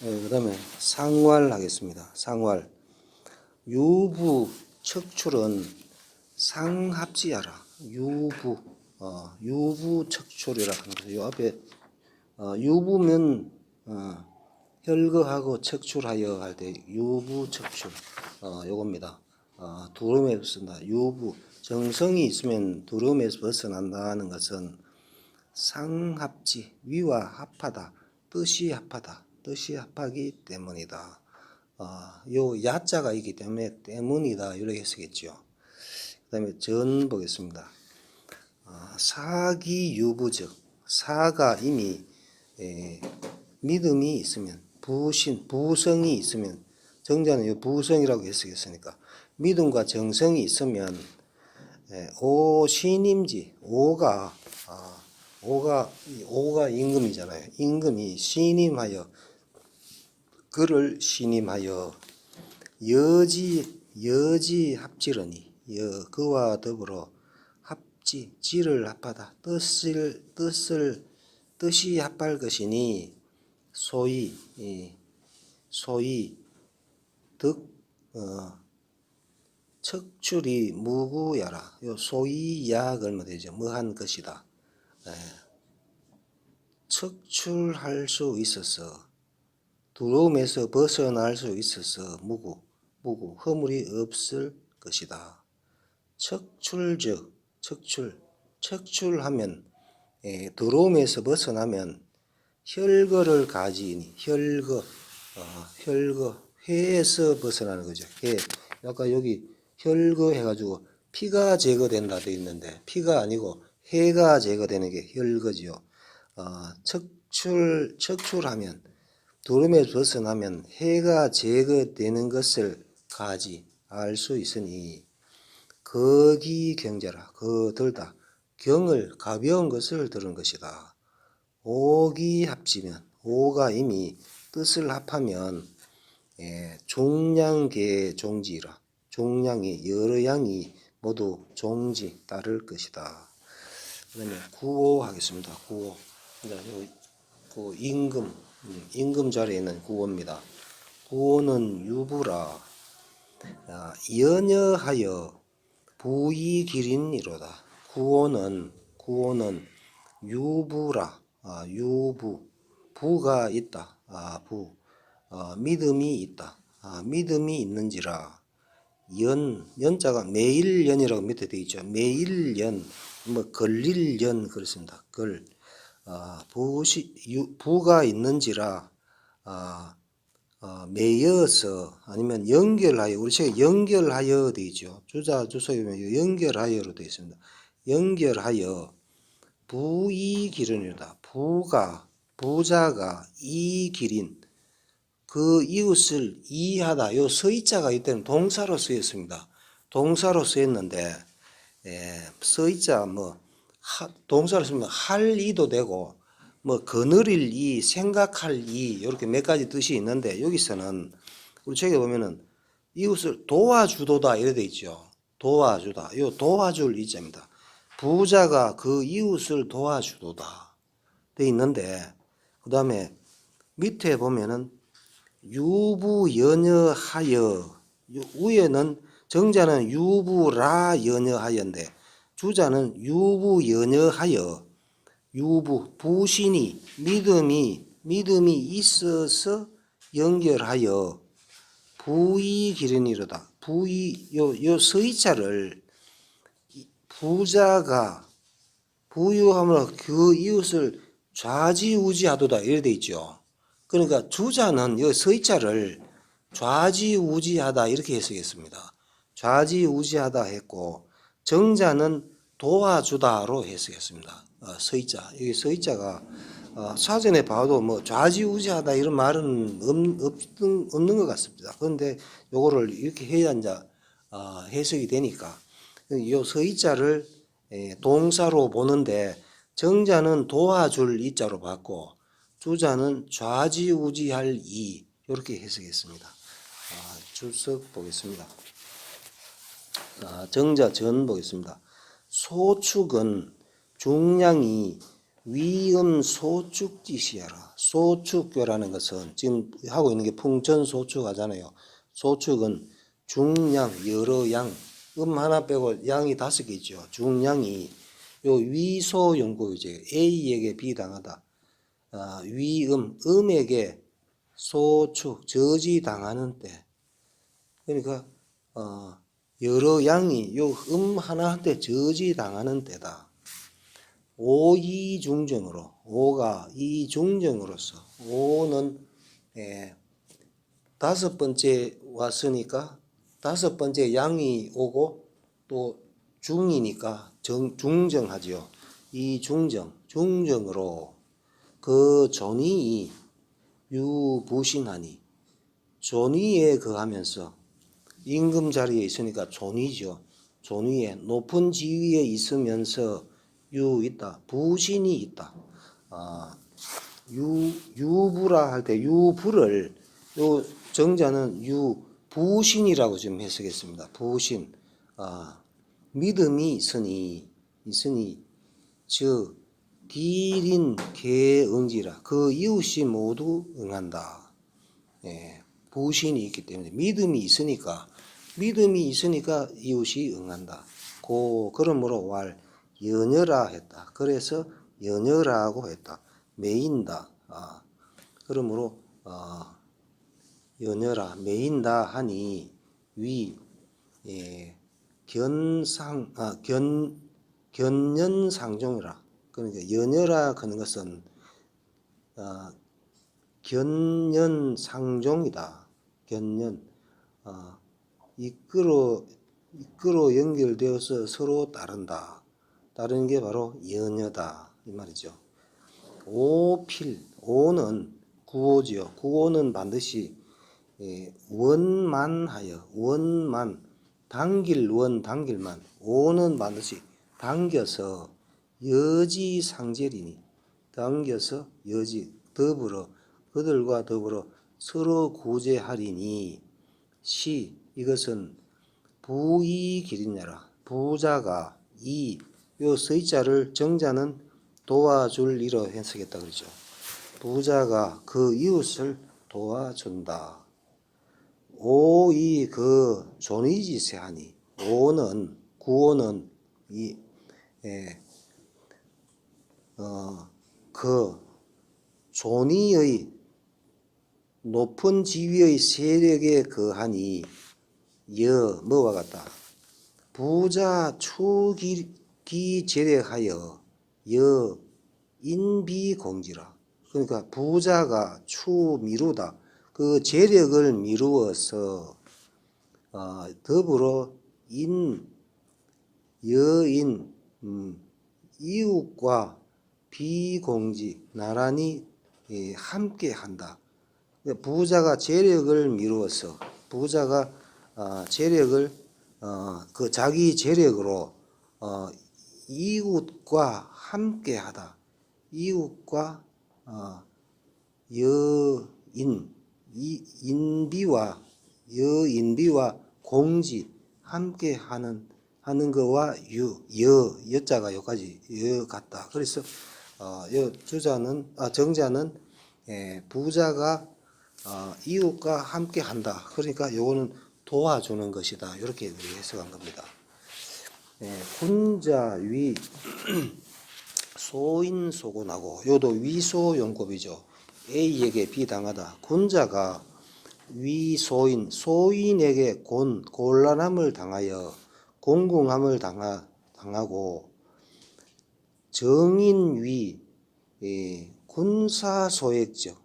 네, 그 다음에 상활 하겠습니다. 상활. 유부 척출은 상합지하라. 유부, 어, 유부 척출이라 하는 거죠. 요 앞에, 어, 유부면, 어, 혈거하고 척출하여 할 때 유부 척출, 어, 요겁니다. 어, 두름에서 쓴다. 유부. 정성이 있으면 두름에서 벗어난다는 것은 상합지, 위와 합하다, 뜻이 합하다, 뜻이 합하기 때문이다. 어, 요 야자가 있기 때문에 때문이다 이렇게 쓰겠죠. 그 다음에 전 보겠습니다. 어, 사기 유부적 사가 이미 에, 믿음이 있으면 부신 부성이 있으면 정자는 요 부성이라고 해석했으니까 믿음과 정성이 있으면 에, 오 신임지 오가 아, 오가 이 오가 임금이잖아요. 임금이 신임하여 그를 신임하여 여지 여지 합지르니 여 그와 더불어 합지 지를 합하다. 뜻을 뜻을 뜻이 합할 것이니 소위 이, 소위 득 어, 척출이 무구야라. 요 소위야 걸면 되죠? 뭐한 것이다. 예. 척출할 수 있어서 두려움에서 벗어날 수 있어서 무구, 무구, 허물이 없을 것이다. 척출적, 척출, 척출하면, 에, 두려움에서 벗어나면 혈거를 가지니, 혈거, 어, 혈거, 회에서 벗어나는 거죠. 회. 아까 여기 혈거 해가지고 피가 제거된다 돼 있는데, 피가 아니고 해가 제거되는 게 혈거지요. 어, 척출, 척출하면, 두름에 벗어나면 해가 제거되는 것을 가지 알 수 있으니 거기 경제라 그 들다 경을 가벼운 것을 들은 것이다. 오기 합치면 오가 이미 뜻을 합하면 예, 종량계 종지라 종량이 여러 양이 모두 종지 따를 것이다. 그다음에 구호 하겠습니다. 구호. 자, 요, 그 임금 음, 임금 자리에 있는 구호입니다. 구호는 유부라 아, 연여하여 부이기린이로다. 구호는 구호는 유부라 아, 유부 부가 있다. 아, 부 아, 믿음이 있다. 아, 믿음이 있는지라 연 연자가 매일 연이라고 밑에 되어 있죠. 매일 연, 뭐 걸릴 연 그렇습니다. 걸 아, 부시 유, 부가 있는지라 아, 어, 매여서 아니면 연결하여 우리 책에 연결하여 되어 있죠. 주자 주석에 보면 연결하여로 되어 있습니다. 연결하여 부이 기른이다. 부가 부자가 이 기린 그 이웃을 이하다. 요 서이자가 이때는 동사로 쓰였습니다. 동사로 쓰였는데 예, 서이자 뭐 하, 동사를 쓰면 할 이도 되고 뭐 거느릴 이 생각할 이 이렇게 몇 가지 뜻이 있는데 여기서는 우리 책에 보면은 이웃을 도와주도다 이래 돼 있죠. 도와주다. 요 도와줄 이자입니다. 부자가 그 이웃을 도와주도다 돼 있는데 그 다음에 밑에 보면은 유부연여하여 위에는 정자는 유부라 연여하여인데 주자는 유부연여하여 유부 부신이 믿음이 믿음이 있어서 연결하여 부이 기른이로다 부이 요요 서이자를 부자가 부유함으로 그 이웃을 좌지우지하도다 이래 돼 있죠. 그러니까 주자는 요 서이자를 좌지우지하다 이렇게 해석했습니다. 좌지우지하다 했고 정자는 도와주다로 해석했습니다. 어, 서이자 여기 서이자가 어, 사전에 봐도 뭐 좌지우지하다 이런 말은 없, 없는, 없는 것 같습니다. 그런데 요거를 이렇게 해야 이제 어, 해석이 되니까 요 서이자를 에, 동사로 보는데 정자는 도와줄 이자로 봤고 주자는 좌지우지할 이 이렇게 해석했습니다. 아, 출석 보겠습니다. 아, 정자 전 보겠습니다. 소축은 중량이 위음 소축짓이야라. 소축교라는 것은 지금 하고 있는 게 풍천 소축 하잖아요. 소축은 중량 여러 양, 음 하나 빼고 양이 다섯 개 있죠. 중량이 요 위소 연구 이제 A에게 비당하다. 아, 위음 음에게 소축 저지 당하는 때. 그러니까 어, 여러 양이 요 음 하나한테 저지 당하는 때다. 오이중정으로 오가 이중정으로서 오는 예, 다섯 번째 왔으니까 다섯 번째 양이 오고 또 중이니까 정, 중정하지요. 이 중정 중정으로 그 존이 유부신하니 존위에 거하면서 임금 자리에 있으니까 존위죠. 존위에 높은 지위에 있으면서 유 있다. 부신이 있다. 아, 유 유부라 할 때 유부를 요 정자는 유 부신이라고 지금 해석했습니다. 부신. 아, 믿음이 있으니 있으니 즉 디린 개응지라 그 이웃이 모두 응한다. 예, 부신이 있기 때문에 믿음이 있으니까 믿음이 있으니까 이웃이 응한다. 고 그러므로 왈 연여라 했다. 그래서 연여라고 했다. 매인다. 아, 그러므로 어, 연여라 매인다 하니 위 예, 견상 아, 견 견년상종이라 그러니까 연여라 하는 것은 어, 견년상종이다. 견년 어, 이끌어 이끌어 연결되어서 서로 따른다. 따르는 게 바로 연여다 이 말이죠. 오필 오는 구오지요. 구오는 반드시 예, 원만하여 원만 당길 원 당길만 오는 반드시 당겨서 여지 상제리니 당겨서 여지 더불어 그들과 더불어 서로 구제하리니 시 이것은 부이 기린냐라 부자가 이요 서자를 정자는 도와줄 이로 해석했다 그러죠. 부자가 그 이웃을 도와준다. 오이 그 존이지세하니 오는 구오는 이 예, 어, 그 존이의 높은 지위의 세력에 거하니 여 뭐와 같다. 부자 추기 제력하여 여 인비공지라. 그러니까 부자가 추 미루다. 그 재력을 미루어서 어, 더불어 인 여인 음, 이웃과 비공지 나란히 예, 함께 한다. 부자가 재력을 미루어서 부자가 어, 재력을 어, 그 자기 재력으로 어, 이웃과 함께하다. 이웃과 어, 여인 이 인비와 여인비와 공지 함께하는 하는 거와 유, 여, 여자가 여기까지 여 같다. 그래서 어, 여 주자는 아, 정자는 예, 부자가 어, 이웃과 함께 한다. 그러니까 요거는 도와주는 것이다. 이렇게 우리 해석한 겁니다. 예, 군자 위 소인 소곤하고 요도 위소 용법이죠. A에게 비당하다. 군자가 위소인 소인에게 곤 곤란함을 당하여 공공함을 당하, 당하고 정인 위 예, 군사 소액적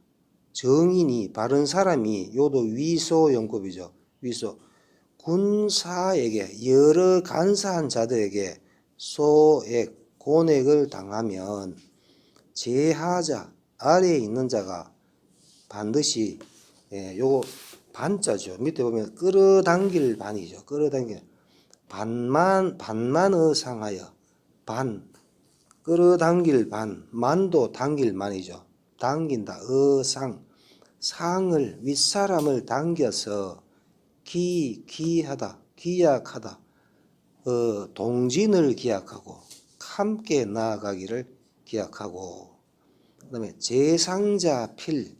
정인이 바른 사람이 요도 위소 용법이죠. 위소 군사에게 여러 간사한 자들에게 소액 고액을 당하면 제하자 아래에 있는 자가 반드시 예, 요거 반자죠. 밑에 보면 끌어당길 반이죠. 끌어당길 반만 반만의 상하여 반 끌어당길 반 만도 당길 만이죠. 당긴다 어상 상을 윗사람을 당겨서 기 기하다 기약하다 어, 동진을 기약하고 함께 나아가기를 기약하고 그 다음에 제상자 필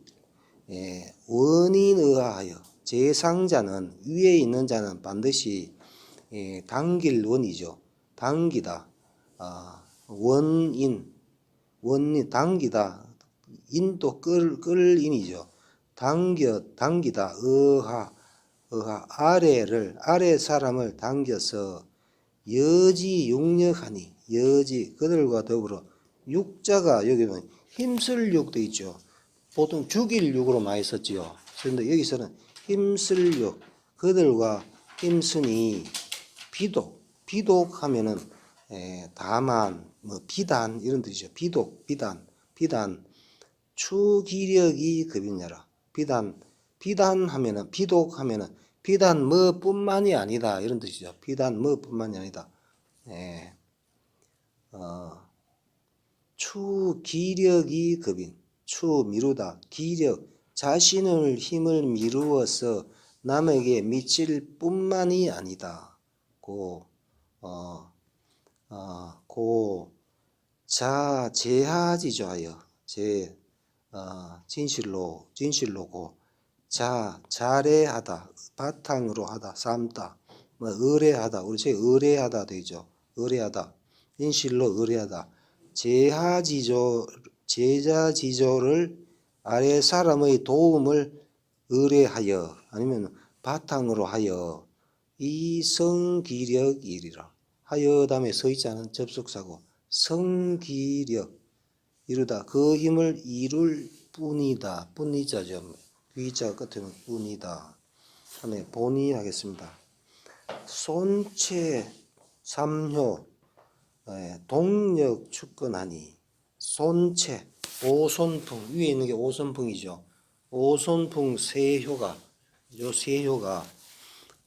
예, 원인 의하여 제상자는 위에 있는 자는 반드시 예, 당길 원이죠. 당기다. 아, 원인 원인 당기다. 인도 끌 끌인이죠. 당겨 당기다 의하 의하 아래를 아래 사람을 당겨서 여지 육력하니 여지 그들과 더불어 육자가 여기 보면 힘쓸 육도 있죠. 보통 죽일 육으로 많이 썼지요. 그런데 여기서는 힘쓸 육 그들과 힘쓰니 비독 비독하면은 에, 다만 뭐 비단 이런 뜻이죠. 비독 비단 비단 추기력이 급이냐라 비단 비단하면은 비독하면은 비단 뭐뿐만이 아니다 이런 뜻이죠. 비단 뭐뿐만이 아니다. 예. 어, 추 기력이 급인 추 미루다 기력 자신을 힘을 미루어서 남에게 미칠 뿐만이 아니다. 고 어, 어, 고 자, 제하지조하여, 제, 어, 진실로, 진실로고, 자, 자례하다, 바탕으로 하다, 삼다, 뭐, 의뢰하다, 우리 제 의뢰하다 되죠. 의뢰하다, 진실로 의뢰하다, 제하지조, 제자지조를 아래 사람의 도움을 의뢰하여, 아니면 바탕으로 하여, 이 성기력이리라. 하여 다음에 서 있지 않은 접속사고 성기력. 이루다 그 힘을 이룰 뿐이다. 뿐이자죠 위자 끝에는 뿐이다. 다음에 본이 하겠습니다. 손체 삼효 예, 동력 축근하니 손체 오손풍. 위에 있는 게 오손풍이죠. 오손풍 세효가 요 세효가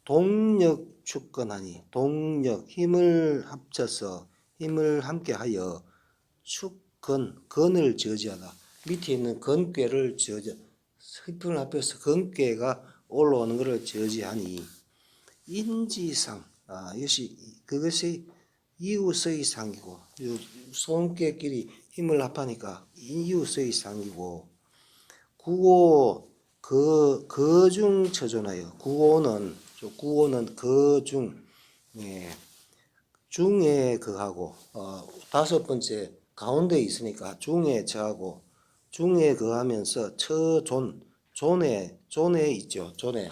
동력 축근하니 동력 힘을 합쳐서 힘을 함께하여 축근 근을 저지하다. 밑에 있는 건괴를 저지 힘을 합해서 건괴가 올라오는 것을 저지하니 인지상 아 이것이 그것이 이웃의 상이고 요 손괴끼리 힘을 합하니까 이웃의 상이고 구호 그 거중 처존하여 구호는 저 구호는 그중 예, 중에 그하고 어, 다섯 번째 가운데 있으니까 중에 저하고 중에 그하면서 처존 존에 존에 있죠 존에.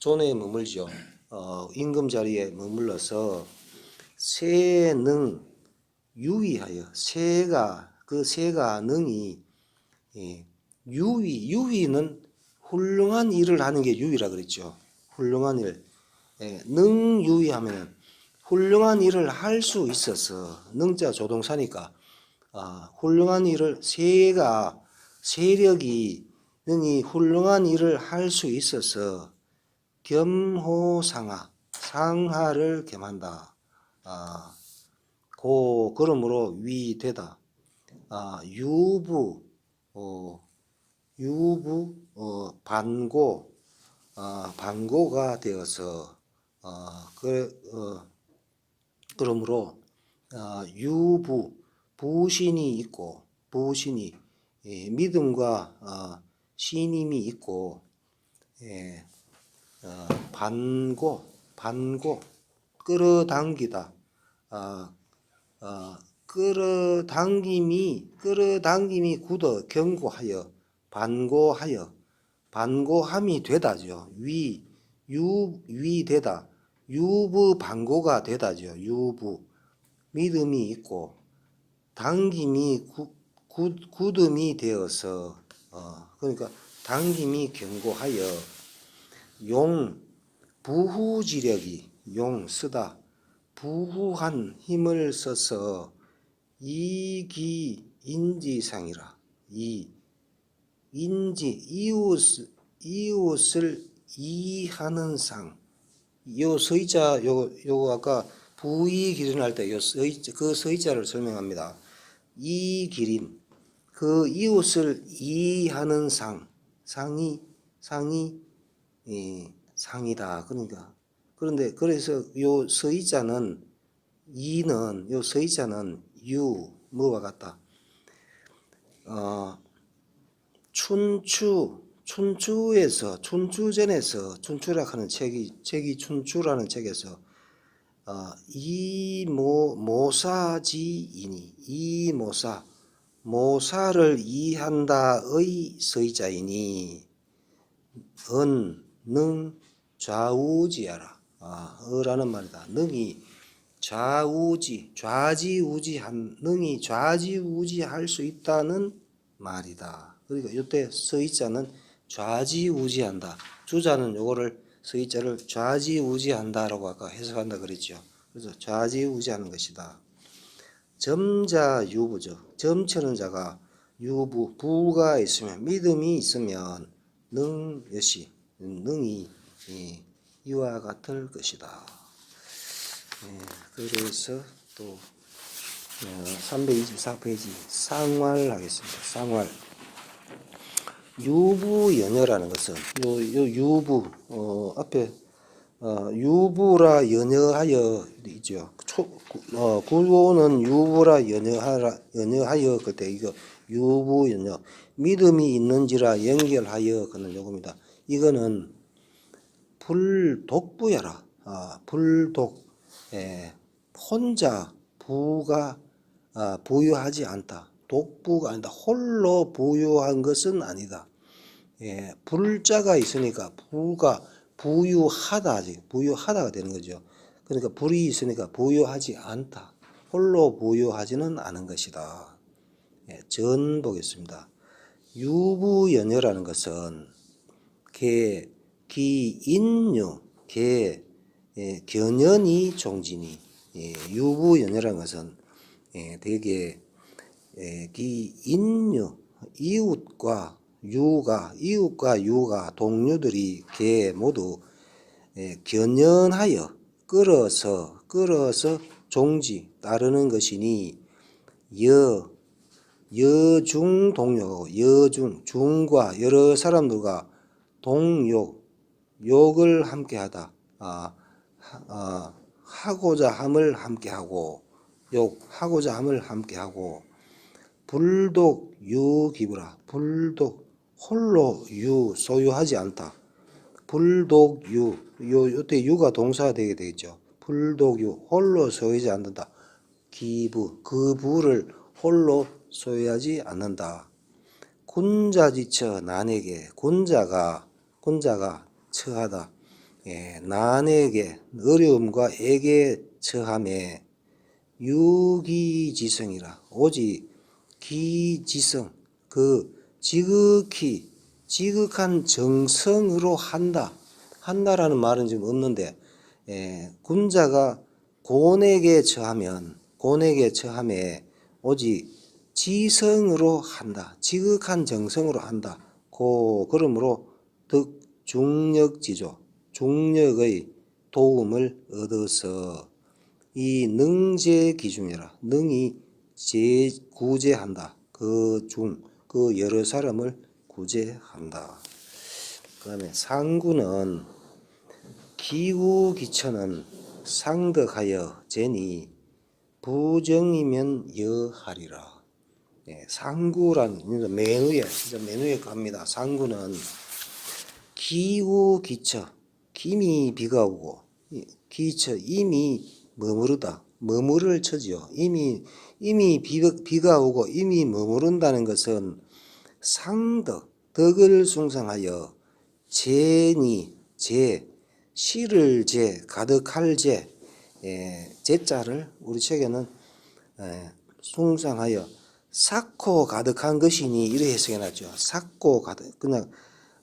존에 머물죠. 어, 임금 자리에 머물러서 세능 유의하여 세가 그 세가 능이 예, 유의 유의는 훌륭한 일을 하는 게 유의라 그랬죠. 훌륭한 일. 예, 능유의하면 훌륭한 일을 할 수 있어서 능자 조동사니까 아, 훌륭한 일을 세가 세력이 능히 훌륭한 일을 할 수 있어서 겸호상하 상하를 겸한다. 아, 고 그러므로 위되다. 아, 유부 어, 유부 어, 반고 아, 반고가 되어서 어, 그, 어, 그러므로 어, 유부 부신이 있고 부신이 예, 믿음과 어, 신임이 있고 예, 어, 반고 반고 끌어당기다. 어, 어, 끌어당김이 끌어당김이 굳어 경고하여 반고하여 반고함이 되다죠 위 유, 위 되다. 유부 반고가 되다죠. 유부. 믿음이 있고 당김이 구, 구, 굳음이 되어서 어, 그러니까 당김이 견고하여 용 부후지력이 용 쓰다 부후한 힘을 써서 이기 인지상이라. 이 인지 이웃 이웃을 이하는 상. 요 서의자 요 요거 아까 부의 기린할 때 요 서의 그 서의자를 설명합니다. 이 기린 그 이웃을 이하는 상 상이 상이 예, 상이다. 그러니까. 그런데 그래서 요 서의자는 이는 요 서의자는 유 뭐와 같다. 어 춘추 춘추에서 춘추전에서 춘추라 하는 책이 책이 춘추라는 책에서 어, 이모 모사지이니 이모사 모사를 이한다의 서의자이니 은 능 좌우지하라 아, 어라는 말이다 능이 좌우지 좌지우지한 능이 좌지우지할 수 있다는 말이다. 그러니까 이때 서의자는 좌지우지한다. 주자는 요거를 서의자를 좌지우지한다라고 아까 해석한다 그랬죠. 그래서 좌지우지하는 것이다. 점자 유부죠. 점치는 자가 유부 부가 있으면 믿음이 있으면 능 여시 능이 예, 이와 같을 것이다. 예, 그래서 또 324페이지 쌍활 하겠습니다. 쌍활 유부 연여라는 것은 요, 요 유부 어, 앞에 어, 유부라 연여하여 있죠. 초, 구- 어, 구호는 유부라 연여하라 연여하여 그때 이거 유부 연여 믿음이 있는지라 연결하여 그는 요겁니다. 이거는 불독부여라. 아, 불독. 예, 혼자 부가 아, 부유하지 않다. 독부가 아니다. 홀로 부유한 것은 아니다. 예, 불자가 있으니까 부가 부유하다. 부유하다가 되는 거죠. 그러니까 불이 있으니까 부유하지 않다. 홀로 부유하지는 않은 것이다. 예, 전 보겠습니다. 유부연여라는 것은 개, 기, 인유, 개, 예, 견연이 종진이, 예, 유부연여라는 것은 예, 되게 예, 기, 인유, 이웃과 유가, 이웃과 유가, 동료들이 개 모두 예, 견연하여 끌어서, 끌어서 종지, 따르는 것이니, 여, 여중 동요, 여중, 중과 여러 사람들과 동욕, 욕을 함께하다. 아, 하, 아, 하고자 함을 함께하고 욕 하고자 함을 함께하고 불독 유 기부라 불독 홀로 유 소유하지 않다. 불독 유, 요, 요때 유가 동사가 되게 되겠죠. 불독 유, 홀로 소유하지 않는다. 기부, 그 부를 홀로 소유하지 않는다. 군자지처 난에게 군자가 군자가 처하다. 예, 난에게 어려움과 애게 처함에 유기지성이라 오직 기지성 그 지극히 지극한 정성으로 한다. 한다라는 말은 지금 없는데 예, 군자가 곤에게 처하면 곤에게 처함에 오직 지성으로 한다. 지극한 정성으로 한다. 고 그러므로 득 중력지조 중력의 도움을 얻어서 이 능제 기준이라 능이 제 구제한다. 그중 그 여러 사람을 구제한다. 그 다음에 상구는 기구 기천은 상덕하여 제니 부정이면 여하리라. 예, 상구란 맨 위에 진짜 맨 위에 갑니다. 상구는 기우 기처 김이 비가 오고 이 기처 이미 머무르다. 머무를 처지요. 이미 이미 비가, 비가 오고 이미 머무른다는 것은 상덕 덕을 숭상하여 제니 제 시를 제 가득할 제 예, 제자를 우리 책에는 예, 숭상하여 삭고 가득한 것이니 이래 해석해놨죠. 삭고 가득 그냥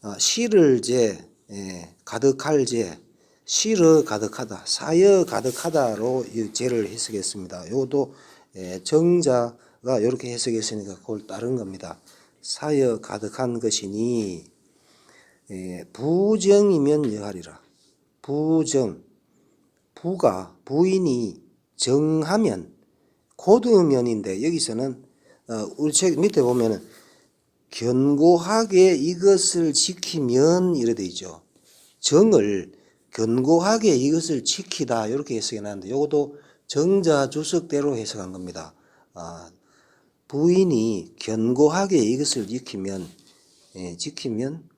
어, 시를 제 예, 가득할 제 시르 가득하다 사여 가득하다로 이 제를 해석했습니다. 요것도 예, 정자가 이렇게 해석했으니까 그걸 따른 겁니다. 사여 가득한 것이니 예, 부정이면 여하리라. 부정 부가 부인이 정하면 고드면인데 여기서는 어, 우리 책 밑에 보면은 견고하게 이것을 지키면 이래 돼 있죠. 정을 견고하게 이것을 지키다 이렇게 해석해 놨는데 이것도 정자 주석대로 해석한 겁니다. 아, 부인이 견고하게 이것을 지키면 예, 지키면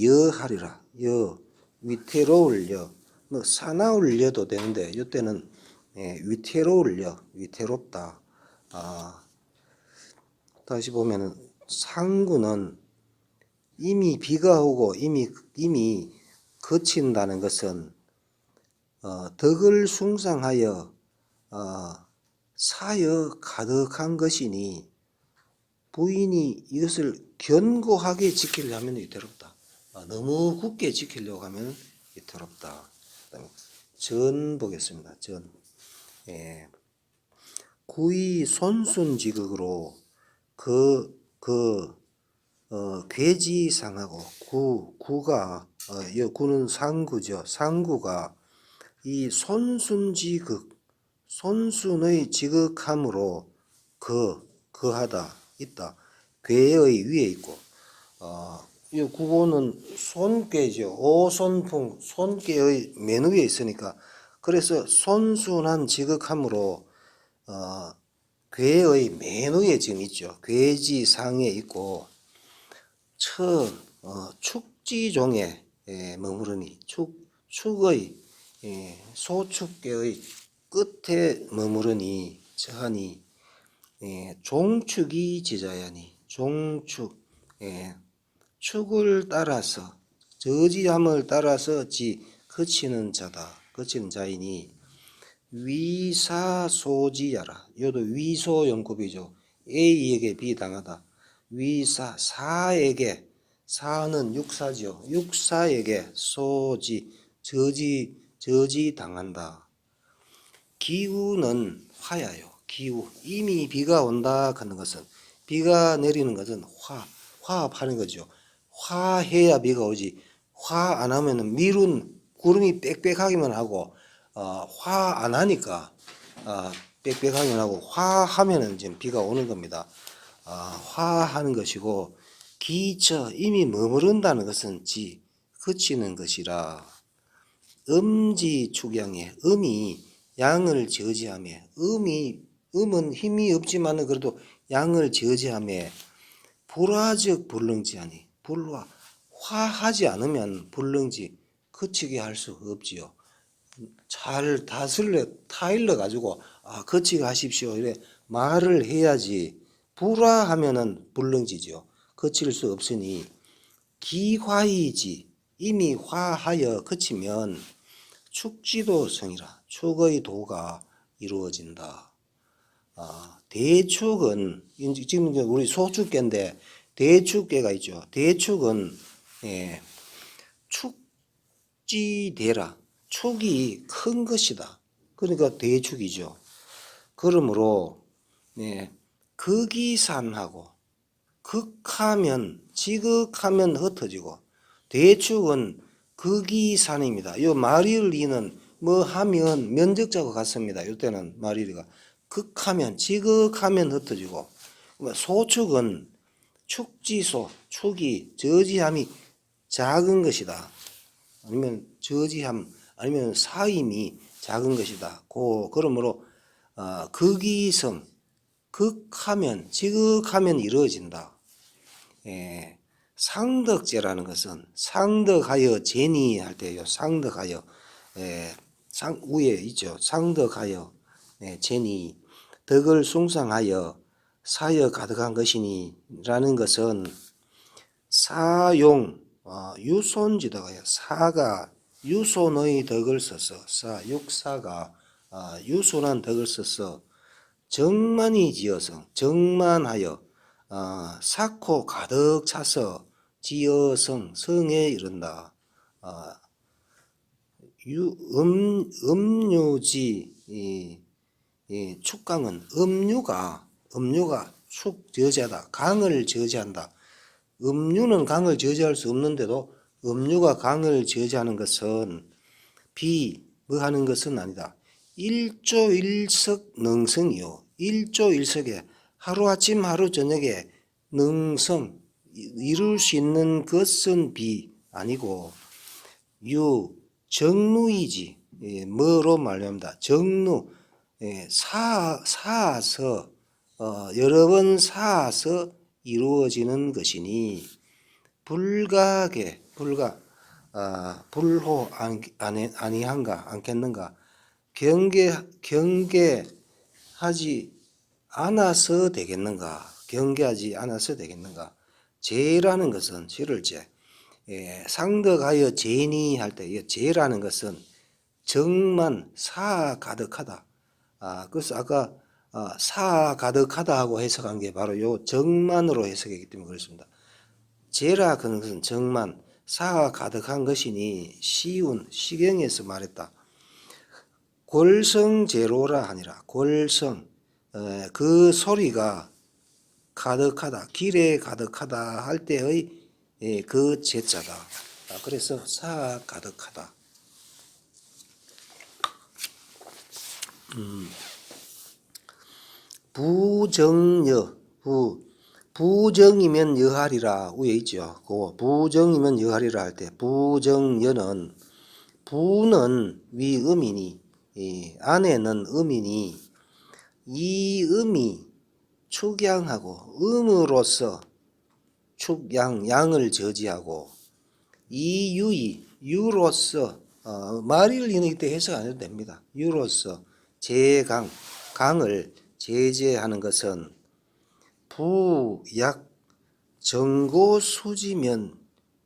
여하리라. 여 위태로울 여. 뭐 사나울 여도 되는데 이때는 예, 위태로울 여. 위태롭다. 아, 다시 보면은 상구는 이미 비가 오고 이미 이미 그친다는 것은 어, 덕을 숭상하여 어, 사여 가득한 것이니 부인이 이것을 견고하게 지키려면 위태롭다. 어, 너무 굳게 지키려고 하면. 그다음에 전 보겠습니다. 전. 예. 구이 손순지극으로 그, 그, 어, 괴지상하고 구, 구가, 어, 여, 구는 상구죠. 상구가 이 손순지극, 손순의 지극함으로 그, 그하다, 있다. 괴의 위에 있고, 어, 이 구고는 손괴죠. 오손풍, 손괴의 맨 위에 있으니까, 그래서 손순한 지극함으로, 어, 괴의 맨 위에 지금 있죠. 괴지상에 있고, 처, 어, 축지종에 에, 머무르니, 축, 축의, 예, 소축계의 끝에 머무르니, 저하니, 예, 종축이 지자야니, 종축, 예, 축을 따라서, 저지함을 따라서 지, 그치는 자다, 그치는 자이니, 위사소지야라. 이것도 위소연급이죠. A에게 B 당하다. 위사 사에게 사는 육사죠. 육사에게 소지 저지 저지 당한다. 기후는 화야요. 기후 이미 비가 온다 하는 것은 비가 내리는 것은 화 화합하는 거죠. 화해야 비가 오지. 화 안 하면은 미룬 구름이 빽빽하기만 하고 어, 화 안 하니까 어, 빽빽하기만 하고 화하면은 지금 비가 오는 겁니다. 어, 화하는 것이고 기처 이미 머무른다는 것은 지 그치는 것이라 음지 축양에 음이 양을 저지하며 음이 음은 힘이 없지만은 그래도 양을 저지하며 불화적 불능지하니 불화 화하지 않으면 불능지 그치게 할 수 없지요. 잘 다스려 타일러 가지고 아 거치게 하십시오 이래 말을 해야지 불화하면은 불능지죠. 거칠 수 없으니 기화이지 이미 화하여 그치면 축지도 성이라 축의 도가 이루어진다. 아, 대축은 지금 우리 소축계인데 대축계가 있죠. 대축은 예, 축지대라 축이 큰 것이다. 그러니까 대축이죠. 그러므로 네, 극이산하고 극하면 지극하면 흩어지고 대축은 극이산입니다. 요 마릴리는 뭐 하면 면적자가 같습니다. 이때는 마릴리가 극하면 지극하면 흩어지고 뭐 소축은 축지소 축이 저지함이 작은 것이다. 아니면 저지함 아니면 사임이 작은 것이다. 고 그러므로 어, 극이성 극하면 지극하면 이루어진다. 예, 상덕제라는 것은 상덕하여 제니 할 때요. 상덕하여 예, 상 위에 있죠. 상덕하여 예, 제니 덕을 숭상하여 사여 가득한 것이니라는 것은 사용 어, 유손지덕하여 사가 유손의 덕을 써서 사 육사가 아, 유손한 덕을 써서 정만이 지어서 정만하여 아, 사코 가득 차서 지어성 성에 이른다. 아, 유, 음, 음유지 이, 이 축강은 음유가 음유가 축 저지하다 강을 저지한다. 음유는 강을 저지할 수 없는데도 음유가 강을 저지하는 것은 비 뭐 하는 것은 아니다. 일조일석 능성이요. 일조일석에 하루아침 하루 저녁에 능성 이룰 수 있는 것은 비 아니고 유 정루이지. 예, 뭐로 말합니다. 정루 예, 사 사서 어, 여러 번 사서 이루어지는 것이니 불가게 불가 아, 불호 안, 아니, 아니한가 않겠는가. 경계 경계하지 않아서 되겠는가? 경계하지 않아서 되겠는가? 죄라는 것은 죄를 죄 예, 상덕하여 죄니 할 때이 죄라는 것은 정만 사 가득하다 아 그래서 아까 아, 사 가득하다 하고 해석한 게 바로 요 정만으로 해석했기 때문에 그렇습니다 죄라 그는 것은 정만 사가 가득한 것이니 시운 시경에서 말했다. 골성제로라 하니라. 골성 에, 그 소리가 가득하다. 길에 가득하다 할 때의 예, 그 제자다. 아, 그래서 사 가득하다. 음. 부정여 부 부정이면 여하리라 위에 있죠. 그 부정이면 여하리라 할 때 부정여는 부는 위음이니 이 안에는 음이니 이 음이 축양하고 음으로서 축양 양을 저지하고 이 유이 유로서 어, 말을 이는 때 해석 안 해도 됩니다. 유로서 제강 강을 제재하는 것은 부약 정고 수지면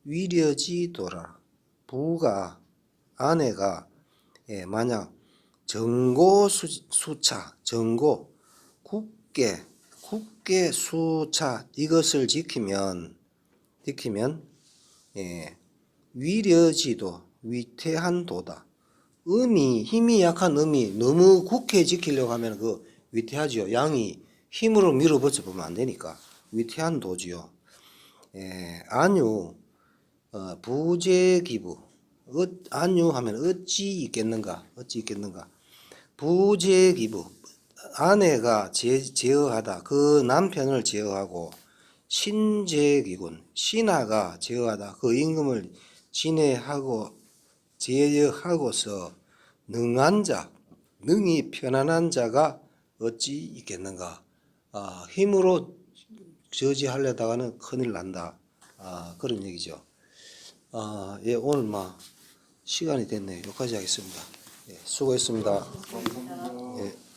위려지도라 부가 아내가 예, 만약 정고 수, 수차 정고 굳게 굳게 수차 이것을 지키면 지키면 예, 위려지도 위태한 도다. 음이 힘이 약한 음이 너무 굳게 지키려고 하면 그 위태하지요. 양이 힘으로 밀어붙여 보면 안 되니까. 위태한 도지요. 예, 안유 어, 부재기부. 어, 안유 하면 어찌 있겠는가? 어찌 있겠는가? 부재기부 아내가 제, 제어하다 그 남편을 제어하고 신재기군 신하가 제어하다 그 임금을 진해하고 제어하고서 능한 자 능히 편안한 자가 어찌 있겠는가 아, 힘으로 저지하려다가는 큰일 난다. 아, 그런 얘기죠. 아, 예, 오늘 막 시간이 됐네요. 여기까지 하겠습니다. 예, 수고했습니다. 예.